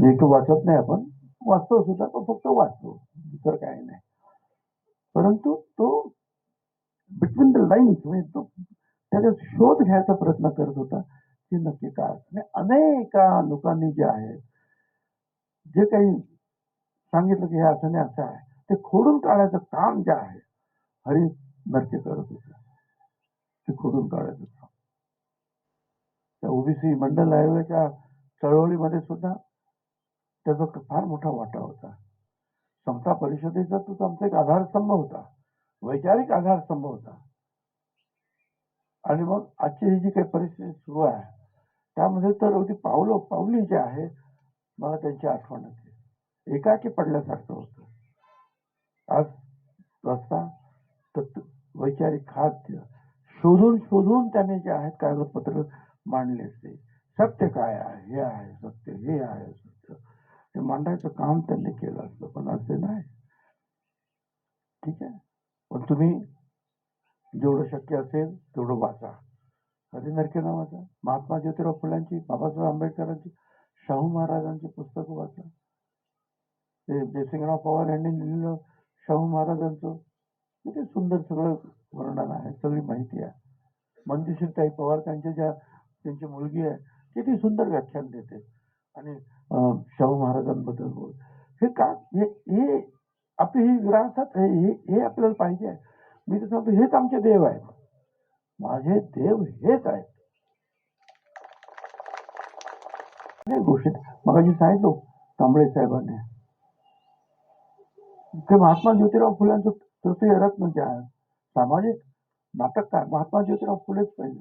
नेमकं वाचत नाही आपण वाचतो सुद्धा पण फक्त वाचतो. दुसरं काही नाही. परंतु तो बिटवीन द लाईन्स म्हणजे तो त्याचा शोध घ्यायचा प्रयत्न करत होता की नक्की काय आणि अनेका लोकांनी जे आहे जे काही सांगितलं की हे असं नाही असं आहे ते खोडून काढायचं काम जे आहे हरी नक्की करत होते. ते खोडून काढायचं काम. त्या ओबीसी मंडल आयोगाच्या चळवळीमध्ये सुद्धा त्याचा फार मोठा वाटा होता. समता परिषदेचा तो आमचा एक आधारस्तंभ होता. वैचारिक आधारस्तंभ होता. आणि मग आजची ही जी काही परिस्थिती सुरू आहे त्यामध्ये तर अगदी पावलं पावली जे आहे मला त्यांची आठवण येते. एकाकी पडल्यासारखं होतं. आज रस्ता तर वैचारिक खाद्य शोधून शोधून त्याने जे आहेत कागदपत्र मांडले असते सत्य काय आहे? हे आहे सत्य हे आहे ते मांडायचं काम त्यांनी केलं असतं पण असे नाही. ठीक आहे? पण तुम्ही जेवढं शक्य असेल तेवढं वाचा. हरी नरके नावाचा महात्मा ज्योतिराव फुलांची बाबासाहेब आंबेडकरांची शाहू महाराजांची पुस्तकं वाचा. ते जयसिंगराव पवार यांनी लिहिलेलं शाहू महाराजांचं किती सुंदर सगळं वर्णन आहे सगळी माहिती आहे. मंजुश्रीताई पवार त्यांच्या ज्या त्यांची मुलगी आहे किती सुंदर व्याख्यान देते. आणि शाहू महाराजांबद्दल बोल. हे का हे हे आपली ही विरासत हे हे आपल्याला पाहिजे आहे. मी तर सांगतो हेच आमचे देव आहेत. माझे देव हेच आहेत. गोष्टीत मग सांगितलो तांबळे साहेबांनी. ते महात्मा ज्योतिराव फुल्यांचं तृतीय रत्न जे म्हणजे आहे सामाजिक नाटककार महात्मा ज्योतिराव फुलेच पाहिजे.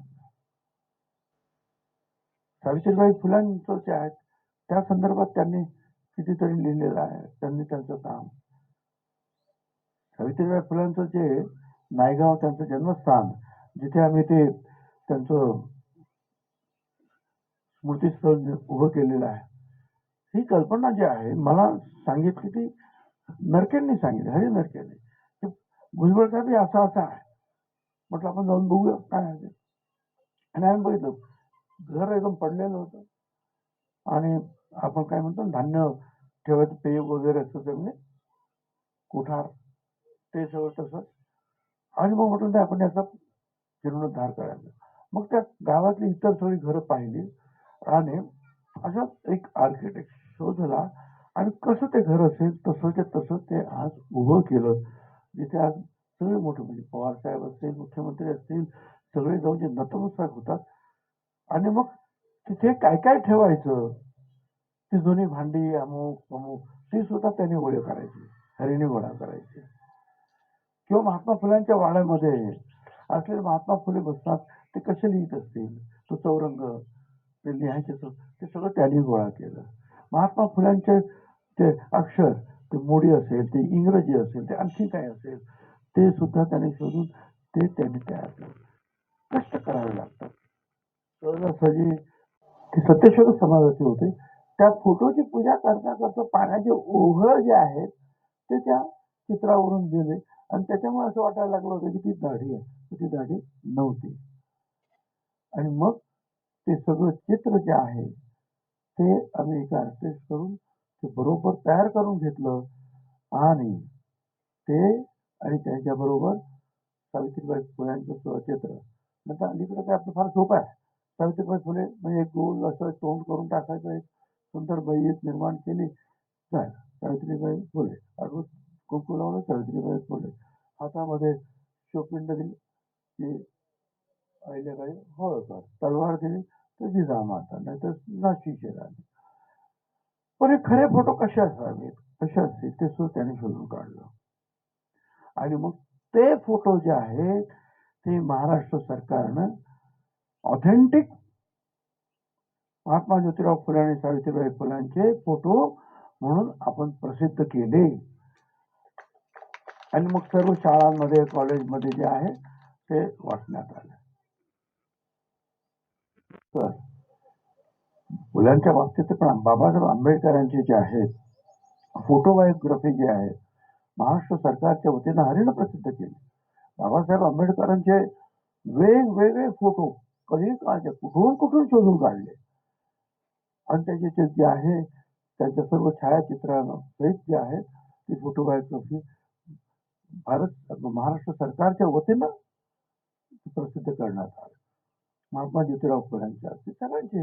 सावित्रीबाई फुलांचं जे आहेत त्या संदर्भात त्यांनी कितीतरी लिहिलेलं आहे. त्यांनी त्यांचं काम. सावित्रीबाई फुलांचं जे नायगाव त्यांचं जन्मस्थान जिथे आम्ही ते त्यांचं स्मृतीस्थळ उभं केलेलं आहे ही कल्पना जी आहे मला सांगितली ती नरकेंनी सांगितली हरी नरकेंनी. की भुजबळ साहेब असा आहे. म्हटलं आपण जाऊन बघूया काय आहे आणि आम्ही बघितलं घर एकदम पडलेलं होतं. आणि आपण काय म्हणतो धान्य ठेवायचं पेय वगैरे असतं ते म्हणजे ते सगळं तसं. आणि मग म्हटलं नाही आपण याचा जीर्णोद्धार करायचा. मग त्या गावातली इतर सगळी घरं पाहिली आणि असा एक आर्किटेक्ट शोधला आणि कसं ते घर असेल तसंच्या तसं ते आज उभं केलं. जिथे आज सगळे मोठे म्हणजे पवार साहेब असतील मुख्यमंत्री असतील सगळे जाऊन जे नतमस्तक होतात. आणि मग तिथे काय काय ठेवायचं? ती जुनी भांडी अमुक अमुक ती सुद्धा त्यांनी गोळ्या करायची हरिणी गोळा करायची. किंवा महात्मा फुलांच्या वाड्यामध्ये असलेले महात्मा फुले बसतात ते कसे लिहित असतील? तो चौरंग ते लिहायचे ते सगळं त्यांनी गोळा केलं. महात्मा फुलांचे ते अक्षर ते मोडी असेल ते इंग्रजी असेल ते आणखी काय असेल ते सुद्धा त्यांनी शोधून ते त्यांनी तयार केलं. कष्ट करावे लागतात. सहजासहजी ते सत्यशोधक समाजाचे होते. त्या फोटोची पूजा करता करता पाण्याचे ओघळ जे आहेत ते त्या चित्रावरून गेले. आणि त्याच्यामुळे असं वाटायला लागलं होतं की ती दाढी आहे. ती दाढी नव्हती. आणि मग ते सगळं चित्र जे आहे ते आम्ही एका आर्टिस्ट करून ते बरोबर तयार करून घेतलं. आणि ते आणि त्याच्याबरोबर सावित्रीबाई फुल्यांचं स्वचित्र. नंतर अलीकडे काय आपलं फार सोपं आहे. सावित्रीबाई फुले म्हणजे गोल असं तोंड करून टाकायचं एक सुंदर बाई निर्माण केली. काय? सावित्रीबाई फुले. अडवून कुंकू लावलं सावित्रीबाई फुले. हातामध्ये शोपिंड दिली ती अहिल्याबाई होळकर. तलवार दिली तर जिजामाता नाही तर नाशिक राणी पण हे खरे फोटो कसे असावेत? कसे असतील? ते सुद्धा त्याने शोधून काढलं. आणि मग ते फोटो जे आहेत ते महाराष्ट्र सरकारनं ऑथेंटिक महात्मा ज्योतिराव फुले आणि सावित्रीबाई फुलांचे फोटो म्हणून आपण प्रसिद्ध केले. आणि मग सर्व शाळांमध्ये कॉलेजमध्ये जे आहे ते वाटण्यात आले. तर फुलांच्या बाबतीत पण बाबासाहेब आंबेडकरांचे जे आहेत फोटोबायोग्राफी जे आहे महाराष्ट्र सरकारच्या वतीनं हरिण प्रसिद्ध केली. बाबासाहेब आंबेडकरांचे वेगवेगळे फोटो कधी काळचे? कुठून कुठून शोधून काढले? आणि त्याचे जे आहे त्यांच्या सर्व छायाचित्रांसहित जे आहे ती फोटोबायोग्राफी भारत महाराष्ट्र सरकारच्या वतीनं प्रसिद्ध करण्यात आलं. महात्मा ज्योतिराव फुलांच्या ती सगळ्यांची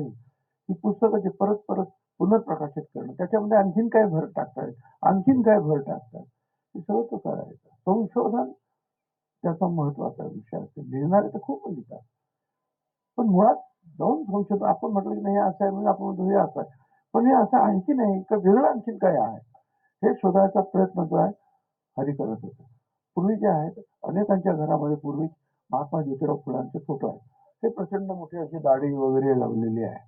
ही पुस्तकाचे परत परत पुनर्प्रकाशित करणं त्याच्यामध्ये आणखीन काय भर टाकतायत आणखीन काय भर टाकतात हे सगळं तो करायचं. संशोधन त्याचा महत्त्वाचा विषय असेल लिहिणारे तर खूप लिहितात पण मुळात जाऊन संशोधन आपण म्हटलं की नाही असं आहे म्हणजे आपण म्हणतो हे असं आहे. पण हे असं आणखी नाही का वेगळं आणखीन काय आहे? हे शोधायचा प्रयत्न जो आहे हरी करत होता. पूर्वी जे आहेत अनेकांच्या घरामध्ये पूर्वी महात्मा ज्योतिराव फुलांचे फोटो आहेत. ते प्रचंड मोठी अशी दाढी वगैरे लावलेली आहे.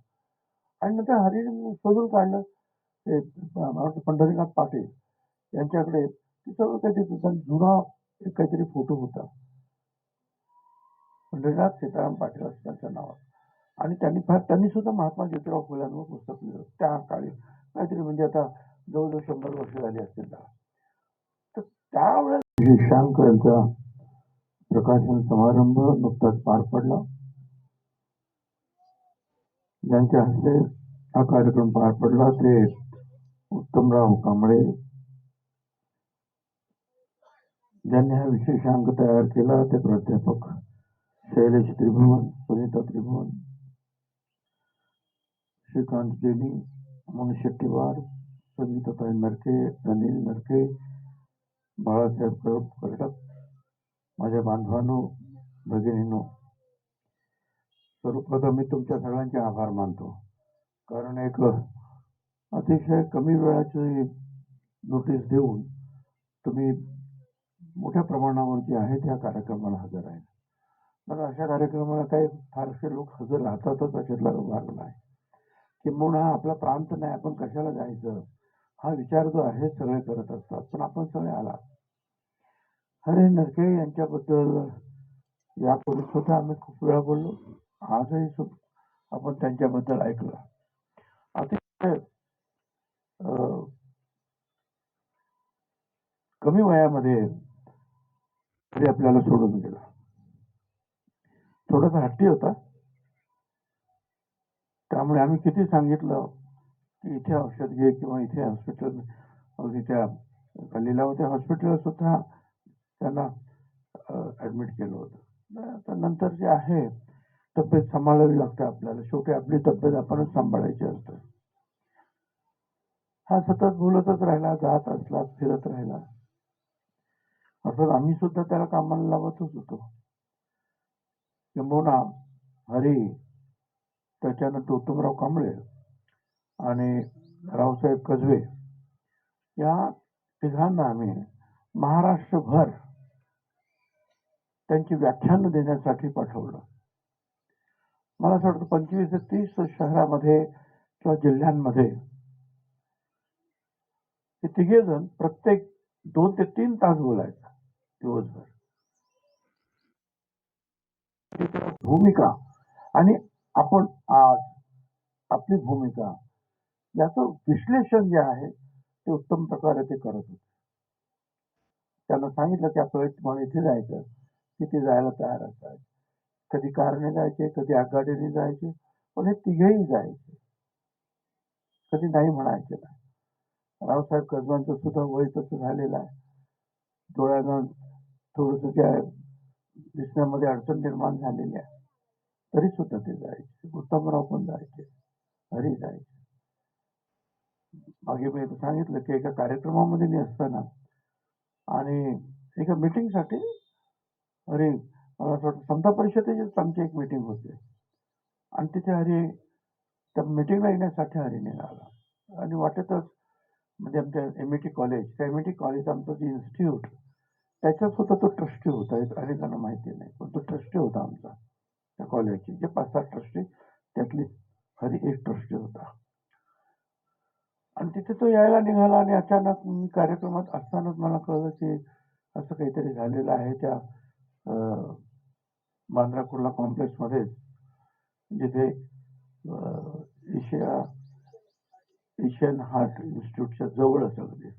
आणि नंतर हरीने शोधून काढलं ते मला वाटतं पंढरीनाथ पाटील यांच्याकडे तिथं काहीतरी जुना एक काहीतरी फोटो होता. पंढरीनाथ सीताराम पाटील असं त्यांच्या नावात आणि त्यांनी फार त्यांनी सुद्धा महात्मा ज्योतिराव फुल्यांवर पुस्तक लिहिलं. त्या काळी काहीतरी म्हणजे आता जवळजवळ शंभर वर्ष झाली असतील त्याला. तर त्यावेळेस शांक यांचा प्रकाशन समारंभ नुकताच पार पडला. ज्यांच्या हस्ते हा कार्यक्रम पार पडला ते उत्तमराव कांबळे. ज्यांनी हा विशेषांक तयार केला ते प्राध्यापक शैलेश त्रिभुवन सुनीता त्रिभुवन श्रीकांत जेनी मनुष्य शेट्टीवार संगीताताई नरके अनिल नरके बाळासाहेब प्रयोग कर्डक माझ्या बांधवांनो भगिनीनो सर्वप्रथम मी तुमच्या सगळ्यांचे आभार मानतो. कारण एक अतिशय कमी वेळाची नोटीस देऊन तुम्ही मोठ्या प्रमाणावर जे आहे त्या कार्यक्रमाला हजर आहे. मला अशा कार्यक्रमाला काही फारसे लोक हजर राहतातच अशातला भाग नाही. किंबहुना हा आपला प्रांत नाही आपण कशाला जायचं? हा विचार जो आहे सगळे करत असतात. पण आपण सगळे आला हरे नरके यांच्याबद्दल यापूर्वी सुद्धा आम्ही खूप वेळा बोललो. आजही आपण त्यांच्याबद्दल ऐकलं. अतिशय कमी वयामध्ये तरी आपल्याला सोडून गेला. थोडासा हट्टी होता. त्यामुळे आम्ही किती सांगितलं की इथे औषध घे किंवा इथे हॉस्पिटल अगदी त्या लिलावत्या हॉस्पिटल सुद्धा त्यांना ऍडमिट केलं होतं. आता नंतर जे आहे तब्येत सांभाळावी लागते आपल्याला. शेवटी आपली तब्येत आपणच सांभाळायची असते. हा सतत बोलतच राहिला जात असला फिरत राहिला. अर्थात आम्ही सुद्धा त्याला कामाला लावतच होतो. किंबहुना हरी त्याच्यानंतर उत्तमराव कांबळे आणि रावसाहेब कजवे या तिघांना आम्ही महाराष्ट्रभर त्यांची व्याख्यान देण्यासाठी पाठवलं. मला असं वाटतं पंचवीस ते तीस शहरामध्ये किंवा जिल्ह्यांमध्ये हे तिघे जण प्रत्येक दोन ते तीन तास बोलायचं दिवसभर. भूमिका आणि आपण आज आपली भूमिका याचं विश्लेषण जे आहे ते उत्तम प्रकारे ते करत होते. त्यांना सांगितलं की आपल्याला तुम्हाला इथे जायचं तिथे जायला तयार असतात कधी कारने जायचे कधी आगगाडीने जायचे पण हे तिघेही जायचे. कधी नाही म्हणायचे नाही. रावसाहेब कसबांचं सुद्धा वय तसं झालेलं आहे. डोळ्यानं थोडस त्या दिसण्यामध्ये अडचण निर्माण झालेली आहे. तरी सुद्धा ते जायचे. उत्तमराव पण जायचे. हरी जायचे. मागे मी सांगितलं की एका कार्यक्रमामध्ये मी असताना आणि एका मीटिंगसाठी अरे मला असं वाटतं समता परिषदेचीच आमची एक मीटिंग होती. आणि तिथे हरी त्या मीटिंगला येण्यासाठी हरी निघाला. आणि वाटेतच म्हणजे आमच्या एम टी कॉलेज त्या एम टी कॉलेज आमचं जे इन्स्टिट्यूट त्याच्यात सुद्धा तो ट्रस्टी होता. हे अनेकांना माहिती नाही पण तो ट्रस्टी होता आमचा. त्या कॉलेजचे जे पाच सात ट्रस्टी त्यातली हरी एक ट्रस्टी होता. आणि तिथे तो यायला निघाला आणि अचानक मी कार्यक्रमात असतानाच मला कळलं की असं काहीतरी झालेलं आहे त्या अं, बांद्रा कुर्ला कॉम्प्लेक्समध्ये जिथे एशिया एशियन हार्ट इन्स्टिट्यूटच्या जवळच अगदी म्हणजे.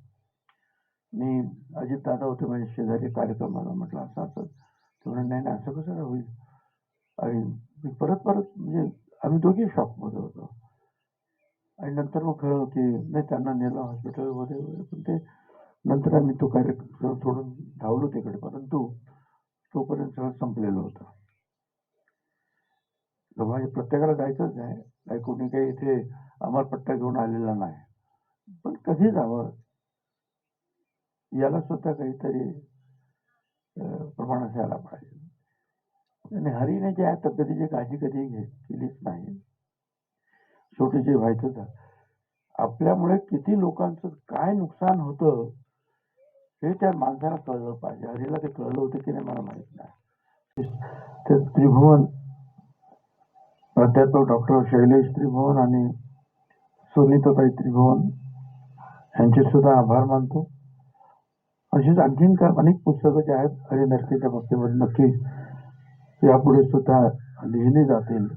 मी अजित दादा होते म्हणजे शेजारी कार्यक्रमाला म्हटलं असं असं. ते नाही ना असं कसं होईल? आणि मी परत परत म्हणजे आम्ही दोघे शॉकमध्ये होतो. आणि नंतर मग कळलं की नाही त्यांना नेलं हॉस्पिटल वगैरे पण ते नंतर आम्ही तो कार्यक्रम सोडून धावलो तिकडे. परंतु तोपर्यंत सगळं संपलेलं होतं. म्हणजे प्रत्येकाला जायचंच आहे. काही कोणी काही इथे अमरपट्टा घेऊन आलेला नाही. पण कधी जावं? याला सुद्धा काहीतरी प्रमाण असायला पाहिजे. आणि हरीने ज्या तब्येतीची काळजी कधी घे केलीच नाही. शेवटी जे व्हायचं आपल्यामुळे किती लोकांचं काय नुकसान होतं हे त्या माणसाला कळलं पाहिजे. हरीला ते कळलं होतं की नाही मला माहीत नाही. ते त्रिभुवन प्राध्यापक डॉक्टर शैलेश त्रिभुवन आणि सुनीताताई त्रिभुवन यांचे सुद्धा आभार मानतो. अशीच आणखीन का अनेक पुस्तकं जे आहेत हरी नरकेच्या बाबतीमध्ये. नक्की यापुढे सुद्धा लिहिले जातील.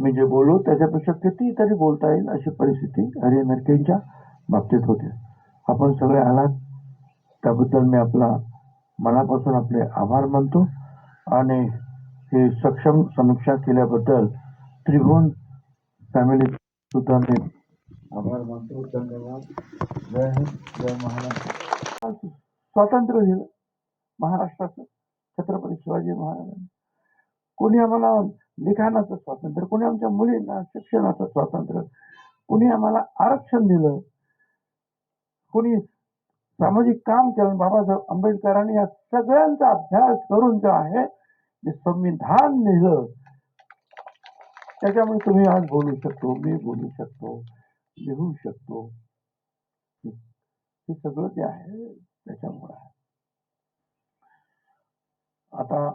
मी जे बोलू त्याच्यापेक्षा कितीतरी बोलता येईल अशी परिस्थिती हरी नरकेंच्या बाबतीत होते. आपण सगळे आलात त्याबद्दल मी आपला मनापासून आपले आभार मानतो आणि हे सक्षम समीक्षा केल्याबद्दल त्रिभुवन फॅमिली सुद्धा मी आभार मानतो. धन्यवाद. जय हिंद. जय महाराष्ट्र. स्वातंत्र्य दिलं महाराष्ट्राचं छत्रपती शिवाजी महाराजांनी. कोणी आम्हाला लिखाणाचं स्वातंत्र्य कोणी आमच्या मुलींना शिक्षणाचं स्वातंत्र्य कोणी आम्हाला आरक्षण दिलं कोणी सामाजिक काम केलं बाबासाहेब आंबेडकरांनी या सगळ्यांचा अभ्यास करून जो आहे जे संविधान लिहिलं त्याच्यामुळे तुम्ही आज बोलू शकतो मी बोलू शकतो लिहू शकतो. हे सगळं जे आहे त्याच्यामुळे आहे. आता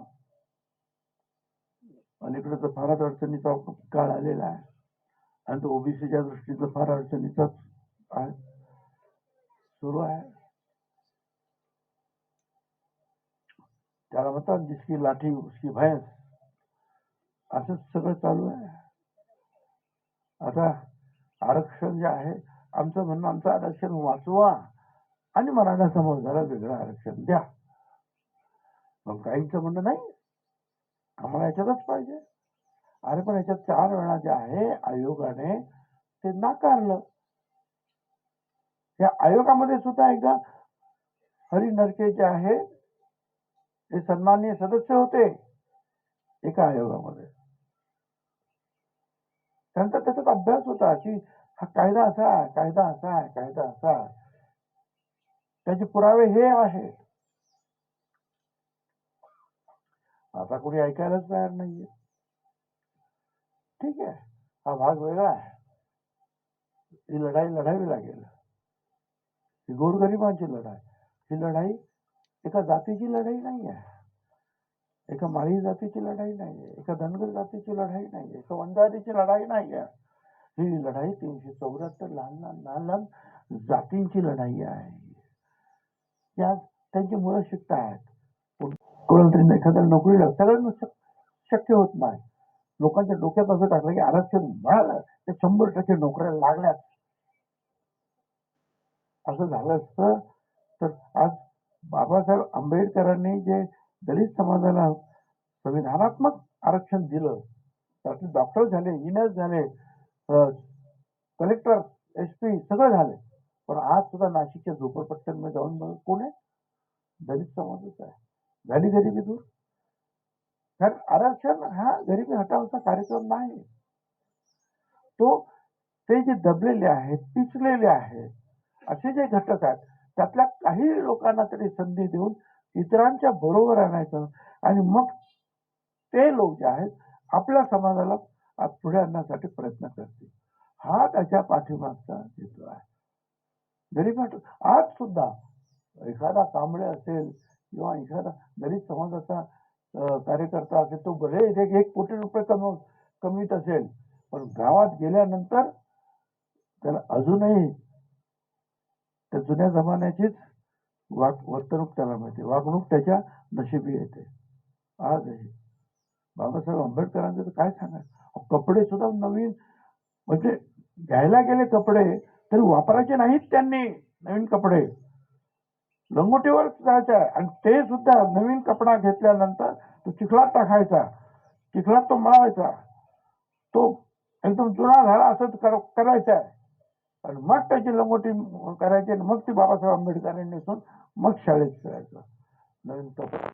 अलीकडे तर फारच अडचणीचा काळ आलेला आहे. आणि तो ओबीसीच्या दृष्टीनं फार अडचणीचाच आहे. सुरू आहे. त्याला म्हणतात जिसकी लाठी उसकी भैंस असंच सगळं चालू आहे. आता आरक्षण जे आहे आमचं म्हणणं आमचं आरक्षण वाचवा आणि मराठा समाजाला वेगळं आरक्षण द्या. मग काहींचं म्हणणं नाही. आम्हाला याच्यातच पाहिजे. अरे पण याच्यात चार वेळा जे आहे आयोगाने ते नाकारलं. या आयोगामध्ये सुद्धा एकदा हरी नरके जे आहे ते सन्माननीय सदस्य होते. एका आयोगामध्ये. त्यानंतर त्याच्यात अभ्यास होता की हा कायदा असा आहे कायदा असा आहे कायदा असा आहे. त्याचे पुरावे हे आहेत. आता कोणी ऐकायलाच तयार नाहीये. ठीक आहे. हा भाग वेगळा आहे. ही लढाई लढावी लागेल. ही गोरगरिबांची लढाई. ही लढाई एका जातीची लढाई नाही आहे एका माळी जातीची लढाई नाही आहे एका धनगर जातीची लढाई नाही आहे एका वंजारीची लढाई नाही आहे ही लढाई तीनशे चौऱ्याहत्तर लहान लहान लहान लहान जातींची लढाई आहे. या त्यांची मुलं शिकतायत कोणाला तरी एखाद्याला नोकरी लाग सगळ्यांना शक- शक्य होत नाही. लोकांच्या डोक्यात असं टाकलं की आरक्षण मिळालं ते शंभर टक्के नोकऱ्या लागल्यात असं झालं असतं तर आज बाबासाहेब आंबेडकरांनी जे दलित समाजाला संविधानात्मक आरक्षण दिलं त्यातले डॉक्टर झाले इंजिनियर झाले कलेक्टर एस पी सगळं झाले. पण आज सुद्धा नाशिकच्या झोपडपट्ट्यांमध्ये जाऊन कोण आहे? दलित समाजच आहे. झाली गरिबी दूर. कारण आरक्षण हा गरिबी हटावचा कार्यक्रम नाही. तो ते जे दबलेले आहेत पिचलेले आहेत असे जे घटक आहेत त्यातल्या काही लोकांना तरी संधी देऊन इतरांच्या बरोबर आणायचं आणि मग ते लोक जे आहेत आपल्या समाजाला आज पुढे आणण्यासाठी प्रयत्न करतील. हा त्याच्या पाठीमागचा हेतू आहे. गरीब हट- आज सुद्धा एखादा कांबळे असेल किंवा एखादा दलित समाजाचा कार्यकर्ता असेल तो भले एक एक कोटी रुपये कमव कमीत असेल पण गावात गेल्यानंतर त्याला अजूनही त्या जुन्या जमान्याचीच वाग वर्तणूक त्याला मिळते. वागणूक त्याच्या नशिबी येते. आजही बाबासाहेब आंबेडकरांचं तर काय सांगा कपडे सुद्धा नवीन म्हणजे घ्यायला गेले कपडे तरी वापरायचे नाहीत त्यांनी नवीन कपडे. लंगोटीवर जायचं आहे. आणि ते सुद्धा नवीन कपडा घेतल्यानंतर तो चिखलात टाकायचा. चिखलात तो मळायचा. तो एकदम जुना झाला असं कर- आहे. आणि मग त्याची लंगोटी करायची आणि मग ती बाबासाहेब आंबेडकरांनी नेसून मग शाळेत जायचं नवीन कपडा.